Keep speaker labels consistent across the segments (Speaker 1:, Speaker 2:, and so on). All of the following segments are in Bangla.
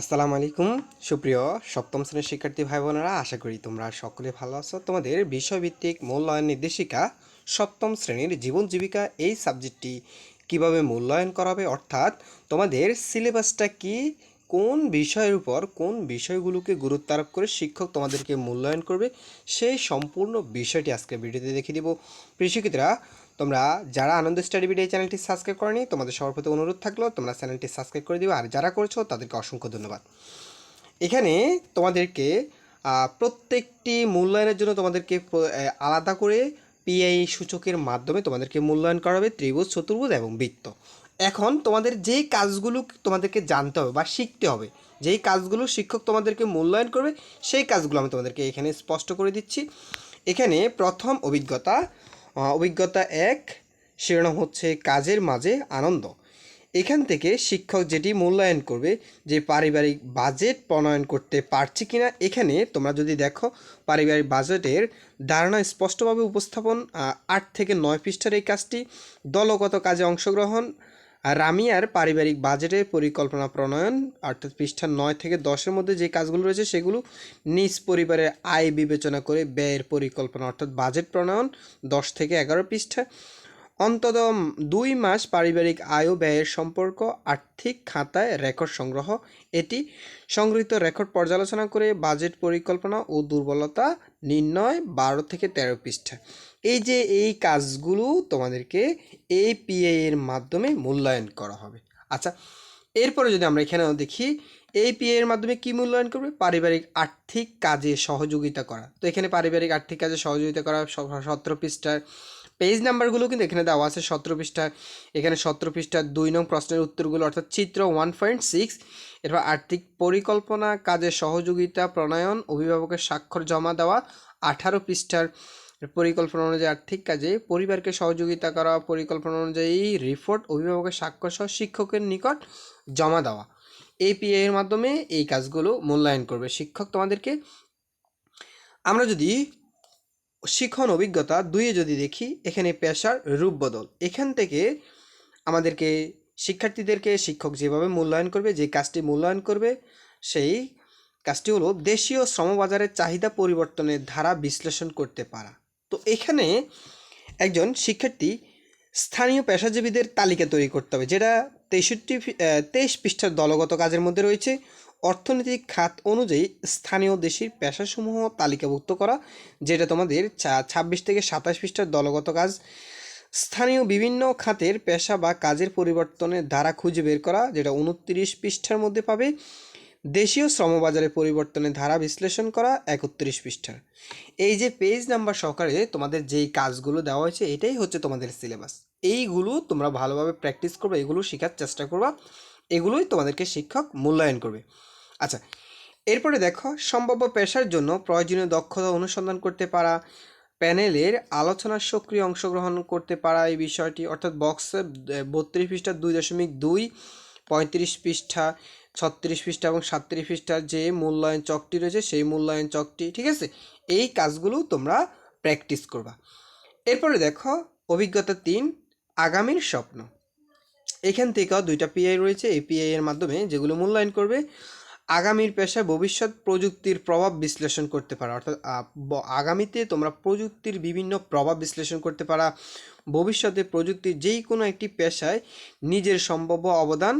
Speaker 1: আসসালামু আলাইকুম। সুপ্রিয় সপ্তম শ্রেণির শিক্ষার্থী ভাই বোনেরা আশা করি তোমরা সকলে ভালো আছো। তোমাদের বিষয়ভিত্তিক মূল্যায়ন নির্দেশিকা সপ্তম শ্রেণির জীবন জীবিকা এই সাবজেক্টটি কীভাবে মূল্যায়ন করাবে অর্থাৎ তোমাদের সিলেবাসটা কি, কোন বিষয়ের উপর কোন বিষয়গুলোকে গুরুত্ব আরোপ করে শিক্ষক তোমাদেরকে মূল্যায়ন করবে, সেই সম্পূর্ণ বিষয়টি আজকে ভিডিওতে দেখিয়ে দেবো। প্রিয় তোমরা যারা আনন্দ স্টাডি ভিডিও চ্যানেলটি সাবস্ক্রাইব করনি, তোমাদের সবার প্রতি অনুরোধ থাকল, তোমরা চ্যানেলটি সাবস্ক্রাইব করে দিও, আর যারা করেছ তাদেরকে অসংখ্য ধন্যবাদ। এখানে তোমাদেরকে প্রত্যেকটি মূল্যায়নের জন্য তোমাদেরকে আলাদা করে পিআই সূচকের মাধ্যমে তোমাদেরকে মূল্যায়ন করা হবে, ত্রিভুজ, চতুর্ভুজ এবং বৃত্ত। এখন তোমাদের যেই কাজগুলো তোমাদেরকে জানতে হবে বা শিখতে হবে, যেই কাজগুলো শিক্ষক তোমাদেরকে মূল্যায়ন করবে, সেই কাজগুলো আমি তোমাদেরকে এখানে স্পষ্ট করে দিচ্ছি। এখানে প্রথম অভিজ্ঞতা অভিজ্ঞতা এক, শিরোনাম হচ্ছে কাজের মাঝে আনন্দ। এখান থেকে শিক্ষক যেটি মূল্যায়ন করবে যে পারিবারিক বাজেট প্রণয়ন করতে পারছি কিনা, এখানে তোমরা যদি দেখো পারিবারিক বাজেটের ধারণা স্পষ্টভাবে উপস্থাপন আট থেকে নয় পৃষ্ঠার এই কাজটি, দলগত কাজে অংশগ্রহণ রামিয়ার পারিবারিক বাজেটের পরিকল্পনা প্রণয়ন, অর্থাৎ পৃষ্ঠা নয় থেকে দশের মধ্যে যে কাজগুলো রয়েছে সেগুলো নিজ পরিবারের আয় বিবেচনা করে ব্যয়ের পরিকল্পনা, অর্থাৎ বাজেট প্রণয়ন, দশ থেকে এগারো পৃষ্ঠা। অন্তত দুই মাস পারিবারিক আয় ও ব্যয়ের সম্পর্ক, আর্থিক খাতায় রেকর্ড সংগ্রহ। এটি সংগৃহীত রেকর্ড পর্যালোচনা করে বাজেট পরিকল্পনা ও দুর্বলতা নির্ণয়, বারো থেকে তেরো পৃষ্ঠা। এই যে এই কাজগুলো তোমাদেরকে এই এর মাধ্যমে মূল্যায়ন করা হবে। আচ্ছা এরপরে যদি আমরা এখানেও দেখি এই এর মাধ্যমে কি মূল্যায়ন করবে? পারিবারিক আর্থিক কাজে সহযোগিতা করা। তো এখানে পারিবারিক আর্থিক কাজে সহযোগিতা করা সতেরো পৃষ্ঠার পেজ নাম্বারগুলো কিন্তু এখানে দেওয়া আছে, সতেরো পৃষ্ঠা এখানে সতেরো পৃষ্ঠার দুই নং প্রশ্নের উত্তরগুলো, অর্থাৎ চিত্র ওয়ান পয়েন্ট সিক্স এরপর আর্থিক পরিকল্পনা, কাজে সহযোগিতা, প্রণয়ন, অভিভাবকের স্বাক্ষর জমা দেওয়া, আঠারো পৃষ্ঠার পরিকল্পনা অনুযায়ী আর্থিক কাজে পরিবারকে সহযোগিতা করা, পরিকল্পনা অনুযায়ী রিপোর্ট, অভিভাবকের স্বাক্ষর সহ শিক্ষকের নিকট জমা দেওয়া। এপিআই এর মাধ্যমে এই কাজগুলো মূল্যায়ন করবে। শিক্ষক তোমাদেরকে, আমরা যদি শিক্ষণ অভিজ্ঞতা দুইয়ে যদি দেখি, এখানে পেশার রূপ বদল। এখান থেকে আমাদেরকে, শিক্ষার্থীদেরকে শিক্ষক যেভাবে মূল্যায়ন করবে, যে কাজটি মূল্যায়ন করবে, সেই কাজটি হলো দেশীয় শ্রমবাজারের চাহিদা পরিবর্তনের ধারা বিশ্লেষণ করতে পারা। তো এখানে একজন শিক্ষার্থী স্থানীয় পেশাজীবীদের তালিকা তৈরি করতে হবে, যেটা তেষট্টি তেইশ পৃষ্ঠার দলগত কাজের মধ্যে রয়েছে। অর্থনৈতিক খাত অনুযায়ী স্থানীয় দেশের পেশাসমূহ তালিকাভুক্ত করা, যেটা তোমাদের ছাব্বিশ থেকে সাতাশ পৃষ্ঠার দলগত কাজ। স্থানীয় বিভিন্ন খাতের পেশা বা কাজের পরিবর্তনের ধারা খুঁজে বের করা, যেটা উনত্রিশ পৃষ্ঠার মধ্যে পাবে। দেশীয় শ্রমবাজারের পরিবর্তনের ধারা বিশ্লেষণ করা একত্রিশ পৃষ্ঠার। এই যে পেজ নাম্বার সহকারে তোমাদের যেই কাজগুলো দেওয়া হয়েছে, এটাই হচ্ছে তোমাদের সিলেবাস এইগুলো তোমরা ভালোভাবে প্র্যাকটিস করবে, এগুলো শেখার চেষ্টা করবা, এগুলোই তোমাদেরকে শিক্ষক মূল্যায়ন করবে। আচ্ছা এরপরে দেখো, সম্ভাব্য পেশার জন্য প্রয়োজনীয় দক্ষতা অনুসন্ধান করতে পারা, প্যানেলের আলোচনার সক্রিয় অংশগ্রহণ করতে পারা এই বিষয়টি, অর্থাৎ বক্সে বত্রিশ পৃষ্ঠা দুই দশমিক দুই, পঁয়ত্রিশ পৃষ্ঠা ছত্রিশ পৃষ্ঠা এবং সাতত্রিশ পৃষ্ঠার যে মূল্যায়ন চকটি রয়েছে, সেই মূল্যায়ন চকটি, ঠিক আছে? এই কাজগুলো তোমরা প্র্যাকটিস করবা। এরপরে দেখো, অভিজ্ঞতা তিন, আগামীর স্বপ্ন। এখান থেকেও দুইটা পিআই রয়েছে। এই পিআই এর মাধ্যমে যেগুলো মূল্যায়ন করবে, আগামীর পেশায় ভবিষ্যৎ প্রযুক্তির প্রভাব বিশ্লেষণ করতে পারা। অর্থাৎ আগামীতে তোমরা প্রযুক্তির বিভিন্ন প্রভাব বিশ্লেষণ করতে পারা। ভবিষ্যতে প্রযুক্তির যেই কোনো একটি পেশায় নিজের সম্ভাব্য অবদান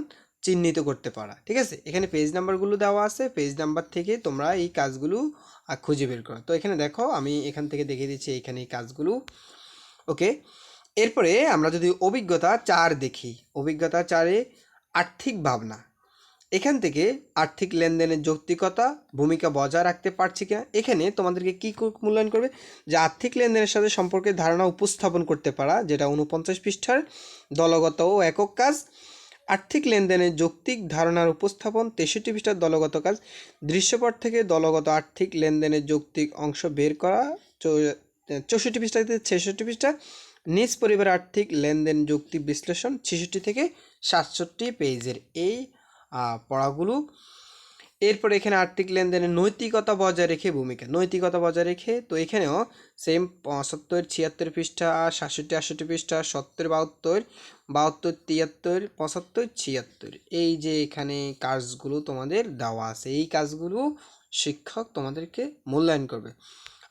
Speaker 1: চিহ্নিত করতে পারা, ঠিক আছে? এখানে পেজ নাম্বারগুলো দেওয়া আছে পেজ নাম্বার থেকে তোমরা এই কাজগুলো খুঁজে বের করো। তো এখানে দেখো, আমি এখান থেকে দেখিয়ে দিচ্ছি এখানে এই কাজগুলো, ওকে? এরপরে আমরা যদি অভিজ্ঞতা চার দেখি, অভিজ্ঞতা চারে আর্থিক ভাবনা। এখান থেকে আর্থিক লেনদেনের যৌক্তিকতা, ভূমিকা বজায় রাখতে পারছি কিনা, এখানে তোমাদেরকে কী মূল্যায়ন করবে? যে আর্থিক লেনদেনের সাথে সম্পর্কে ধারণা উপস্থাপন করতে পারা, যেটা উনপঞ্চাশ পৃষ্ঠার দলগত ও একক কাজ আর্থিক লেনদেনে যৌক্তিক ধারণার উপস্থাপন তেষট্টি পৃষ্ঠার দলগত কাজ। দৃশ্যপট থেকে দলগত আর্থিক লেনদেনের যৌক্তিক অংশ বের করা চৌষট্টি পৃষ্ঠা থেকে ছেষট্টি পৃষ্ঠা। নিজ পরিবার আর্থিক লেনদেন যুক্তি বিশ্লেষণ ছেষট্টি থেকে সাতষট্টি পেজের এই পড়াগুলো এরপর এখানে আর্থিক লেনদেনের নৈতিকতা বজায় রেখে ভূমিকা। নৈতিকতা বজায় রেখে তো এখানেও সেম পঁচাত্তর, ছিয়াত্তর পৃষ্ঠা, সাতষট্টি, আটষট্টি পৃষ্ঠা, সত্তর, বাহাত্তর বাহাত্তর, তিয়াত্তর, পঁচাত্তর, ছিয়াত্তর। এই যে এখানে কাজগুলো তোমাদের দেওয়া আছে, এই কাজগুলো শিক্ষক তোমাদেরকে মূল্যায়ন করবে।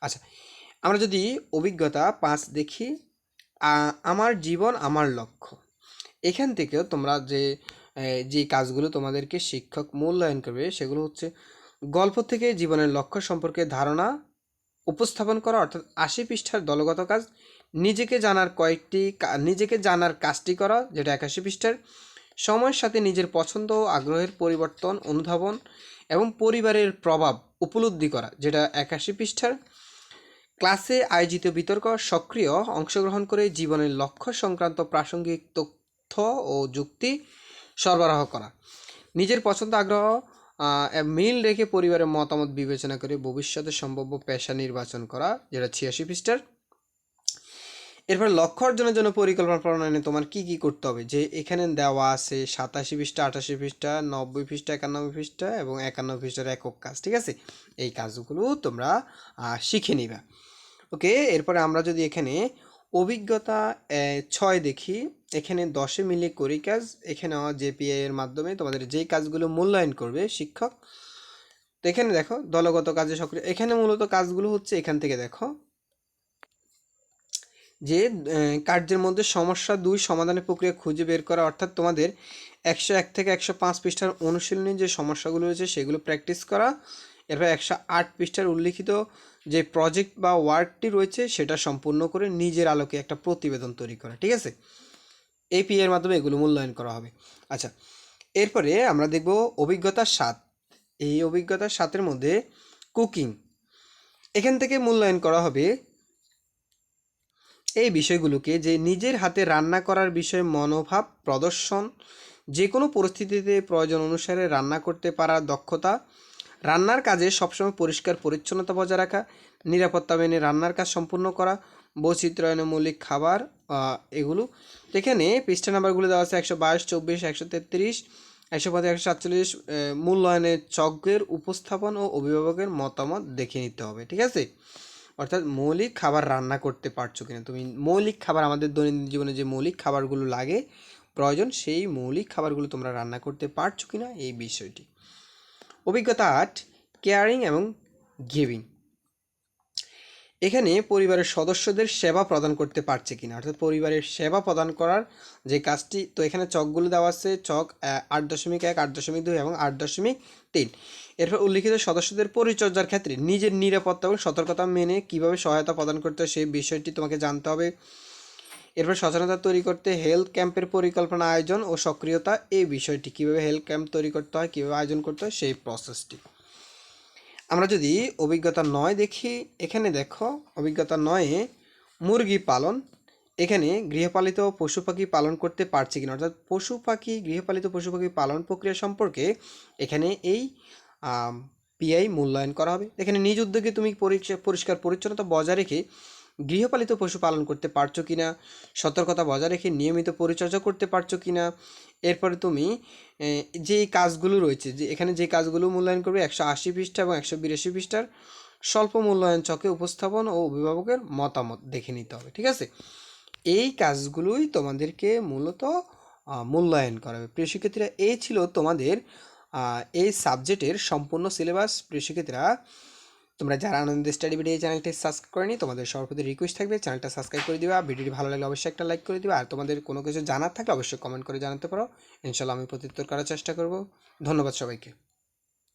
Speaker 1: আচ্ছা আমরা যদি অভিজ্ঞতা পাঁচ দেখি আমার জীবন, আমার লক্ষ্য। এখান থেকেও তোমরা যে যে কাজগুলো তোমাদেরকে শিক্ষক মূল্যায়ন করবে, সেগুলো হচ্ছে গল্প থেকে জীবনের লক্ষ্য সম্পর্কে ধারণা উপস্থাপন করা, অর্থাৎ আশি পৃষ্ঠার দলগত কাজ, নিজেকে জানার কয়েকটি নিজেকে জানার কাজটি করা, যেটা একাশি পৃষ্ঠার, সময়ের সাথে নিজের পছন্দ ও আগ্রহের পরিবর্তন, অনুধাবন এবং পরিবারের প্রভাব উপলব্ধি করা, যেটা একাশি পৃষ্ঠার। ক্লাসে আয়োজিত বিতর্ক সক্রিয়, অংশগ্রহণ করে জীবনের লক্ষ্য সংক্রান্ত প্রাসঙ্গিক তথ্য ও যুক্তি সরবরাহ করা। নিজের পছন্দ আগ্রহ মিল রেখে পরিবারের মতামত বিবেচনা করে ভবিষ্যতে সম্ভাব্য পেশা নির্বাচন করা, যেটা ছিয়াশি পৃষ্ঠার। এরপর লক্ষ্য অর্জনের জন্য পরিকল্পনা প্রণয়নে তোমার কি কি করতে হবে? যে এখানে দেওয়া আছে সাতাশি পৃষ্ঠা, আটাশি পৃষ্ঠা, নব্বই পৃষ্ঠা, একানব্বই পৃষ্ঠা এবং একান্ন পৃষ্ঠার একক কাজ, ঠিক আছে? এই কাজগুলো তোমরা শিখে নিবা। ওকে, এরপরে আমরা যদি এখানে অভিজ্ঞতা ছয় দেখি। এখানে দশে মিলে করি কাজ এখানে জেপিআই এর মাধ্যমে তোমাদের যেই কাজগুলো মূল্যায়ন করবে শিক্ষক। তো এখানে দেখো, দলগত কাজে সক্রিয়। এখানে মূলত কাজগুলো হচ্ছে এখান থেকে দেখো। যে কার্যের মধ্যে সমস্যা দুই, সমাধানের প্রক্রিয়া খুঁজে বের করা। অর্থাৎ তোমাদের একশো এক থেকে একশো পাঁচ পৃষ্ঠার অনুশীলনী যে সমস্যাগুলো রয়েছে সেগুলো প্র্যাকটিস করা। এরপর একশো আট পৃষ্ঠার উল্লিখিত যে প্রজেক্ট বা ওয়ার্কটি রয়েছে, সেটা সম্পূর্ণ করে নিজের আলোকে একটা প্রতিবেদন তৈরি করা, ঠিক আছে? এপি এর মাধ্যমে এগুলো মূল্যায়ন করা হবে। আচ্ছা এরপরে আমরা দেখব অভিজ্ঞতা সাত। এই অভিজ্ঞতা সাতের মধ্যে কুকিং এখান থেকে মূল্যায়ন করা হবে এই বিষয়গুলোকে যে নিজের হাতে রান্না করার বিষয়ে মনোভাব, প্রদর্শন যে কোনো পরিস্থিতিতে প্রয়োজন অনুসারে রান্না করতে পারার দক্ষতা রান্নার কাজে সবসময় পরিষ্কার পরিচ্ছন্নতা বজায় রাখা, নিরাপত্তা মেনে রান্নার কাজ সম্পূর্ণ করা, বৈচিত্র্যায়নের মৌলিক খাবার এগুলো। এখানে পৃষ্ঠা নাম্বারগুলো দেওয়া আছে একশো বাইশ, চব্বিশ, একশো তেত্রিশ, একশো পঁচিশ, একশো সাতচল্লিশ মূল্যায়নের চক্রের উপস্থাপন ও অভিভাবকের মতামত দেখে নিতে হবে, ঠিক আছে? অর্থাৎ মৌলিক খাবার রান্না করতে পারছ কিনা? তুমি মৌলিক খাবার, আমাদের দৈনন্দিন জীবনে যে মৌলিক খাবারগুলো লাগে, প্রয়োজন সেই মৌলিক খাবারগুলো তোমরা রান্না করতে পারছ কিনা এই বিষয়টি। অভিজ্ঞতা আট কেয়ারিং এবং গিভিং এখানে পরিবারের সদস্যদের সেবা প্রদান করতে পারছে কিনা, অর্থাৎ পরিবারের সেবা প্রদান করার যে কাজটি, তো এখানে চকগুলো দেওয়া আছে, চক আট দশমিক এক, আট দশমিক দুই এবং আট দশমিক তিন। এরপর উল্লিখিত সদস্যদের পরিচর্যার ক্ষেত্রে নিজের নিরাপত্তা এবং সতর্কতা মেনে কীভাবে সহায়তা প্রদান করতে হয় সেই বিষয়টি তোমাকে জানতে হবে। এরপর সচেতনতা তৈরি করতে হেলথ ক্যাম্পের পরিকল্পনা আয়োজন ও সক্রিয়তা এই বিষয়টি। কীভাবে হেলথ ক্যাম্প তৈরি করতে হয়, কীভাবে আয়োজন করতে হয়, সেই প্রসেসটি আমরা যদি অভিজ্ঞতা নয় দেখি, এখানে দেখো, অভিজ্ঞতা নয়ে মুরগি পালন। এখানে গৃহপালিত পশু পাখি পালন করতে পারছে কিনা? অর্থাৎ পশু পাখি, গৃহপালিত পশু পাখি পালন প্রক্রিয়া সম্পর্কে এখানে এই পিআই মূল্যায়ন করা হবে। এখানে নিজ উদ্যোগে তুমি পরিষ্কার পরিচ্ছন্নতা বজায় রেখে গৃহপালিত পশু পালন করতে পারছ কি না সতর্কতা বজায় রেখে নিয়মিত পরিচর্যা করতে পারছ কিনা? এরপরে তুমি যে কাজগুলো রয়েছে, যে এখানে যে কাজগুলো মূল্যায়ন করবে, একশো আশি পৃষ্ঠা এবং একশো বিরাশি পৃষ্ঠার স্বল্প মূল্যায়ন চকে উপস্থাপন ও অভিভাবকের মতামত দেখে নিতে হবে, ঠিক আছে? এই কাজগুলোই তোমাদেরকে মূলত মূল্যায়ন করা হবে প্রিয় শিক্ষার্থীরা, এই ছিল তোমাদের এই সাবজেক্টের সম্পূর্ণ সিলেবাস। প্রিয় শিক্ষার্থীরা তোমরা যারা আনন্দ স্টাডি ভিডিও চ্যানেলটি সাবস্ক্রাইব করেনি, তোমাদের সর্বপ্রতি রিকোয়েস্ট থাকবে চ্যানেলটা সাবস্ক্রাইব করে দিবা, ভিডিওটি ভালো লাগলে অবশ্যই একটা লাইক করে দিবা, আর তোমাদের কোনো কিছু জানার থাকলে অবশ্যই কমেন্ট করে জানাতে পারো। ইনশাল্লাহ আমি প্রত্যুত্তর করার চেষ্টা করব। ধন্যবাদ সবাইকে।